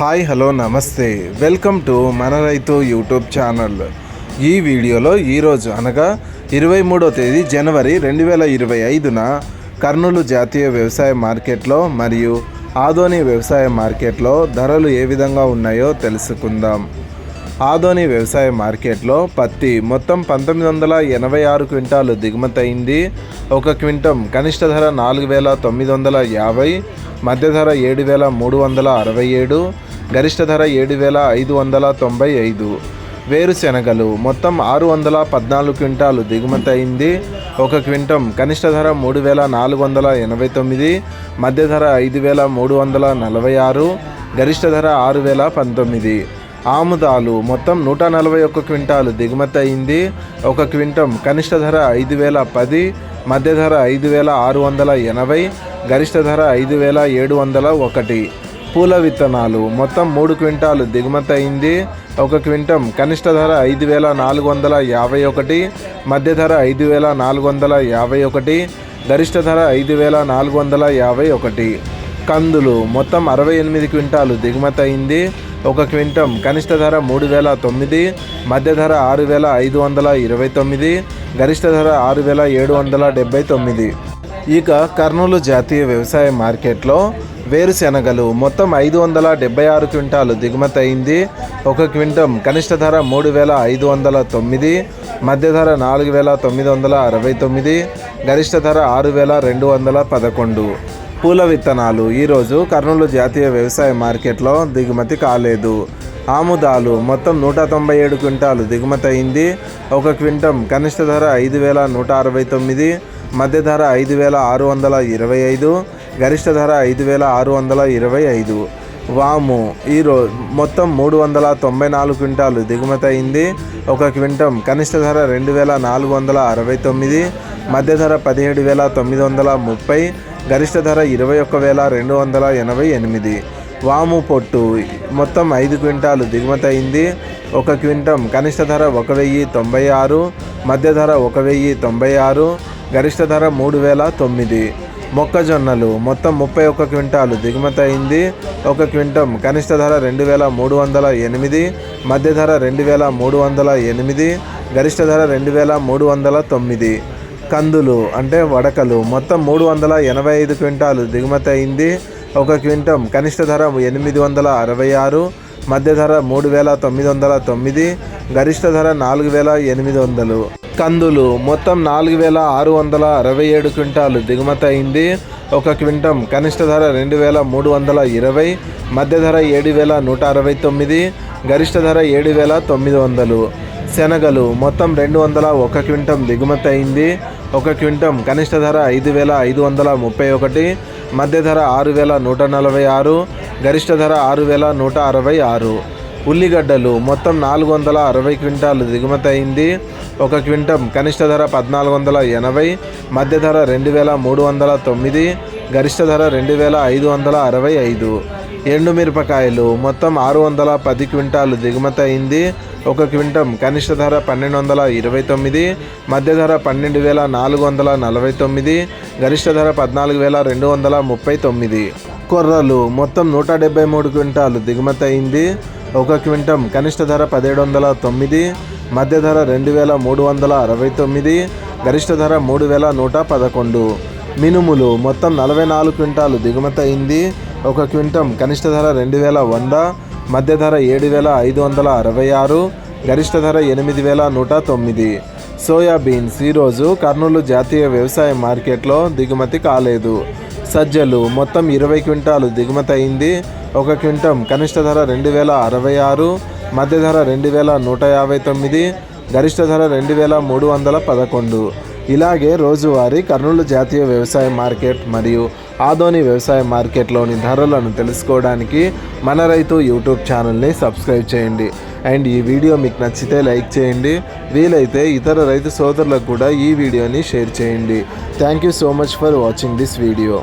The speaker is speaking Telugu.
హాయ్ హలో నమస్తే. వెల్కమ్ టు మన రైతు యూట్యూబ్ ఛానల్. ఈ వీడియోలో ఈరోజు అనగా ఇరవై మూడో తేదీ జనవరి రెండు వేల ఇరవై ఐదున కర్నూలు జాతీయ వ్యవసాయ మార్కెట్లో మరియు ఆదోని వ్యవసాయ మార్కెట్లో ధరలు ఏ విధంగా ఉన్నాయో తెలుసుకుందాం. ఆదోని వ్యవసాయ మార్కెట్లో పత్తి మొత్తం పంతొమ్మిది వందల ఎనభై ఆరు క్వింటాలు దిగుమతయింది ఒక క్వింటం కనిష్ట ధర నాలుగు వేల తొమ్మిది వందల యాభై మధ్య ధర ఏడు వేల మూడు వందల అరవై ఏడు గరిష్ట ధర ఏడు వేల ఐదు వందల తొంభై ఐదు. వేరుశెనగలు మొత్తం ఆరు వందల పద్నాలుగు క్వింటాలు దిగుమతి అయింది. ఒక క్వింటం కనిష్ట ధర మూడు వేల నాలుగు వందల ఎనభై తొమ్మిది మధ్య ధర ఐదు వేల మూడు వందల నలభై ఆరు గరిష్ట ధర ఆరు వేల పంతొమ్మిది. ఆముదాలు మొత్తం నూట నలభై ఒక్క క్వింటాలు దిగుమతి అయింది. ఒక క్వింటం కనిష్ట ధర ఐదు వేల పది మధ్య ధర ఐదు వేల ఆరు వందల ఎనభై గరిష్ట ధర ఐదు వేల ఏడు వందల ఒకటి. పూల విత్తనాలు. మొత్తం మూడు క్వింటాలు దిగుమతి అయింది. ఒక క్వింటం కనిష్ట ధర ఐదు వేల నాలుగు వందల యాభై ఒకటి మధ్య ధర ఐదు వేల నాలుగు వందల యాభై ఒకటి గరిష్ట ధర ఐదు వేల నాలుగు వందల యాభై ఒకటి. కందులు మొత్తం అరవై ఎనిమిది క్వింటాలు దిగుమతి అయింది. ఒక క్వింటం కనిష్ట ధర మూడు వేల తొమ్మిది మధ్య ధర ఆరు వేల ఐదు వందల ఇరవై తొమ్మిది గరిష్ట ధర ఆరు వేల ఏడు వందల డెబ్బై తొమ్మిది. ఇక కర్నూలు జాతీయ వ్యవసాయ మార్కెట్లో వేరుశెనగలు. మొత్తం ఐదు వందల డెబ్బై ఆరు క్వింటాలు దిగుమతి అయింది. ఒక క్వింటం కనిష్ట ధర మూడు వేల ఐదు వందల తొమ్మిది మధ్య ధర నాలుగు వేల తొమ్మిది వందల అరవై తొమ్మిది గరిష్ట ధర ఆరు వేల రెండు వందల పదకొండు. పూల విత్తనాలు. ఈరోజు కర్నూలు జాతీయ వ్యవసాయ మార్కెట్లో దిగుమతి కాలేదు. ఆముదాలు. మొత్తం నూట తొంభై ఏడు క్వింటాలు దిగుమతి అయింది. ఒక క్వింటం కనిష్ట ధర ఐదు వేల నూట అరవై తొమ్మిది మధ్య ధర ఐదు వేల ఆరు వందల ఇరవై ఐదు గరిష్ట ధర ఐదు వేల ఆరు వందల ఇరవై ఐదు. వాము ఈరోజు మొత్తం మూడు వందల తొంభై నాలుగు క్వింటాలు దిగుమతి అయింది. ఒక క్వింటం కనిష్ట ధర రెండు వేల నాలుగు వందల అరవై తొమ్మిది మధ్య ధర పదిహేడు వేల తొమ్మిది వందల ముప్పై గరిష్ట ధర ఇరవై ఒక్క వేల రెండు వందల ఎనభై ఎనిమిది. వాము పొట్టు మొత్తం ఐదు క్వింటాలు దిగుమతి అయింది. ఒక క్వింటం కనిష్ట ధర ఒక వెయ్యి తొంభై ఆరు మధ్య ధర ఒక వెయ్యి తొంభై ఆరు గరిష్ట ధర మూడు వేల తొమ్మిది. మొక్కజొన్నలు మొత్తం ముప్పై ఒక్క క్వింటాలు. దిగుమతి అయింది ఒక క్వింటం. కనిష్ట ధర రెండు వేల మూడు వందల ఎనిమిది. మధ్య ధర రెండు వేల మూడు వందల ఎనిమిది. గరిష్ట ధర రెండు వేల మూడు వందల తొమ్మిది. కందులు అంటే వడకలు మొత్తం మూడు వందల ఎనభై ఐదు క్వింటాలు. దిగుమతి అయింది ఒక క్వింటం. కనిష్ట ధర ఎనిమిది వందల అరవై ఆరు. మధ్య ధర మూడు వేల తొమ్మిది వందల తొమ్మిది. గరిష్ట ధర నాలుగు వేల ఎనిమిది వందలు. కందులు. మొత్తం నాలుగు వేల ఆరు వందల అరవై ఏడు క్వింటాలు దిగుమతి అయింది. ఒక క్వింటం కనిష్ట ధర రెండు వేల మూడు వందల ఇరవై మధ్య ధర ఏడు వేల నూట అరవై తొమ్మిది గరిష్ట ధర ఏడు వేల తొమ్మిది వందలు. శనగలు మొత్తం రెండు వందల ఒక క్వింటం దిగుమతి అయింది. ఒక క్వింటం కనిష్ట ధర ఐదు వేల ఐదు వందల ముప్పై ఒకటి మధ్య ధర ఆరు వేల నూట నలభై ఆరు గరిష్ట ధర ఆరు వేల నూట అరవై ఆరు. ఉల్లిగడ్డలు మొత్తం నాలుగు వందల అరవై క్వింటాలు దిగుమతి అయింది. ఒక క్వింటం కనిష్ట ధర పద్నాలుగు వందల ఎనభై మధ్య ధర రెండు వేల మూడు వందల తొమ్మిది గరిష్ట ధర రెండు వేల ఐదు వందల అరవై ఐదు. ఎండుమిరపకాయలు మొత్తం ఆరు వందల పది క్వింటాలు దిగుమతి అయింది. ఒక క్వింటం కనిష్ట ధర పన్నెండు వందల ఇరవై తొమ్మిది మధ్య ధర పన్నెండు వేల నాలుగు వందల నలభై తొమ్మిది గరిష్ట ధర పద్నాలుగు వేల రెండు వందల ముప్పై తొమ్మిది. కొర్రలు మొత్తం నూట డెబ్బై మూడు క్వింటాలు దిగుమతి అయింది. ఒక క్వింటం కనిష్ట ధర పదిహేడు వందల తొమ్మిది మధ్య ధర రెండు వేల మూడు వందల అరవై తొమ్మిది గరిష్ట ధర మూడు వేల నూట పదకొండు. మినుములు మొత్తం నలభై నాలుగు క్వింటాలు దిగుమతి అయింది. ఒక క్వింటం కనిష్ట ధర రెండు వేల వంద మధ్య ధర ఏడు వేల ఐదు వందల అరవై ఆరు గరిష్ట ధర ఎనిమిది వేల నూట తొమ్మిది. సోయాబీన్స్ ఈరోజు కర్నూలు జాతీయ వ్యవసాయ మార్కెట్లో దిగుమతి కాలేదు. సజ్జలు మొత్తం ఇరవై క్వింటాలు దిగుమతి అయింది. ఒక క్వింటం కనిష్ట ధర రెండు వేల అరవై ఆరు మధ్య ధర రెండు వేల నూట యాభై తొమ్మిది గరిష్ట ధర రెండు వేల మూడు వందల పదకొండు. ఇలాగే రోజువారీ కర్నూలు జాతీయ వ్యవసాయ మార్కెట్ మరియు ఆదోని వ్యవసాయ మార్కెట్లోని ధరలను తెలుసుకోవడానికి మన రైతు యూట్యూబ్ ఛానల్ని సబ్స్క్రైబ్ చేయండి. అండ్ ఈ వీడియో మీకు నచ్చితే లైక్ చేయండి. వీలైతే ఇతర రైతు సోదరులకు కూడా ఈ వీడియోని షేర్ చేయండి. Thank you so much for watching this video.